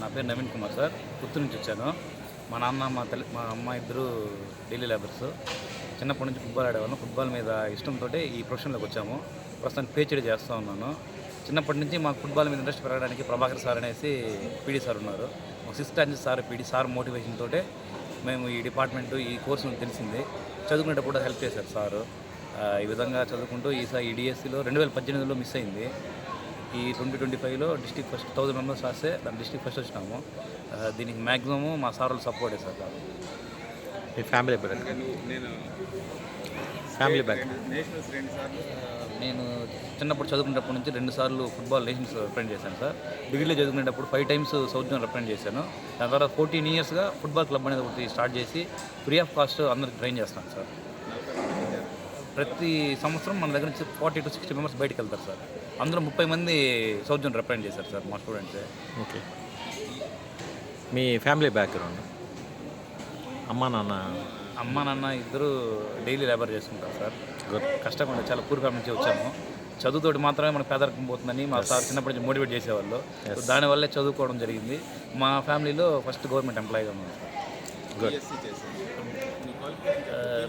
నా పేరు నవీన్ కుమార్ సార్. పుత్తూరు నుంచి వచ్చాను. మా నాన్న మా తల్లి మా అమ్మ ఇద్దరు ఢిల్లీ లేబర్స్ చిన్నప్పటి నుంచి ఫుట్బాల్ ఆడేవాళ్ళం. ఫుట్బాల్ మీద ఇష్టంతో ఈ ప్రొఫెషన్లోకి వచ్చాము. ప్రస్తుతానికి పేచడి చేస్తూ ఉన్నాను. చిన్నప్పటి నుంచి మాకు ఫుట్బాల్ మీద ఇంట్రెస్ట్ పెరగడానికి ప్రభాకర్ సార్ అనేసి పీడీ సార్ ఉన్నారు. మా సిక్స్త్ నుంచి సార్ పీడీ సార్ మోటివేషన్ తోటే మేము ఈ డిపార్ట్మెంట్ ఈ కోర్సు తెలిసింది. చదువుకునేటప్పుడు హెల్ప్ చేశారు సారు. ఈ విధంగా చదువుకుంటూ ఈసారి ఈ డిఎస్సిలో రెండు వేల పద్దెనిమిదిలో మిస్ అయింది. ఈ ట్వంటీ ట్వంటీ ఫైవ్లో డిస్టిక్ ఫస్ట్ థౌసండ్ మెంబర్స్ రాస్తే దాని డిస్టిక్ ఫస్ట్ వచ్చినాము. దీనికి మ్యాక్సిమము మా సార్ వాళ్ళు సపోర్టే సార్. మీ ఫ్యామిలీ బ్యాక్ ఫ్యామిలీ బ్యాక్ నేను చిన్నప్పుడు చదువుకునేటప్పటి నుంచి రెండు సార్లు ఫుట్బాల్ నేషన్స్ రిప్రజెంట్ చేశాను సార్. డిగ్రీలో చదువుకునేటప్పుడు five times south zone represent చేశాను. దాని తర్వాత ఫోర్టీన్ ఇయర్స్గా ఫుట్బాల్ క్లబ్ అనేది ఒకటి స్టార్ట్ చేసి ఫ్రీ ఆఫ్ కాస్ట్ అందరికి ట్రైన్ చేస్తాను సార్. ప్రతి సంవత్సరం మన దగ్గర నుంచి ఫార్టీ టు సిక్స్టీ మెంబర్స్ బయటకు వెళ్తారు సార్. అందులో ముప్పై మంది సౌత్ జోన్ రిప్రజెంట్ చేశారు సార్ మా స్టూడెంట్సే. ఓకే. మీ ఫ్యామిలీ బ్యాక్గ్రౌండ్? అమ్మా నాన్న? అమ్మ నాన్న ఇద్దరు డైలీ లేబర్ చేసుకుంటారు సార్. కష్టపడి చాలా పూర్ ఫ్యామిలీ నుంచి వచ్చాము. చదువుతోటి మాత్రమే మనకు పేదరికం పోతుందని మా సార్ చిన్నప్పటి నుంచి మోటివేట్ చేసేవాళ్ళు. దానివల్లే చదువుకోవడం జరిగింది. మా ఫ్యామిలీలో ఫస్ట్ గవర్నమెంట్ ఎంప్లాయీగా ఉన్నాను సార్.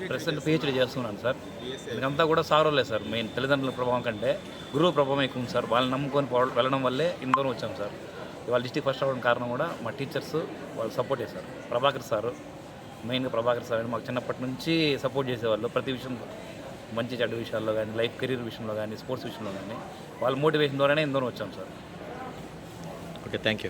ప్రెసెంట్ పిహెచ్డీ చేస్తున్నాను సార్. ఇదంతా కూడా సార్ వాళ్ళే సార్. మెయిన్ తల్లిదండ్రుల ప్రభావం కంటే గురువు ప్రభావం ఎక్కువ ఉంది సార్. వాళ్ళని నమ్ముకొని వెళ్ళడం వల్లే ఇందరం వచ్చాం సార్. ఇవాళ డిస్టిక్ ఫస్ట్ అవ్వడం కారణం కూడా మా టీచర్స్ వాళ్ళు సపోర్ట్ చేశారు. ప్రభాకర్ సారు మెయిన్గా ప్రభాకర్ సార్ అని మాకు చిన్నప్పటి నుంచి సపోర్ట్ చేసేవాళ్ళు. ప్రతి విషయంలో మంచి చెడ్డ విషయాల్లో కానీ లైఫ్ కెరీర్ విషయంలో కానీ స్పోర్ట్స్ విషయంలో కానీ వాళ్ళ మోటివేషన్ ద్వారానే ఇందరం వచ్చాం సార్. Okay thank you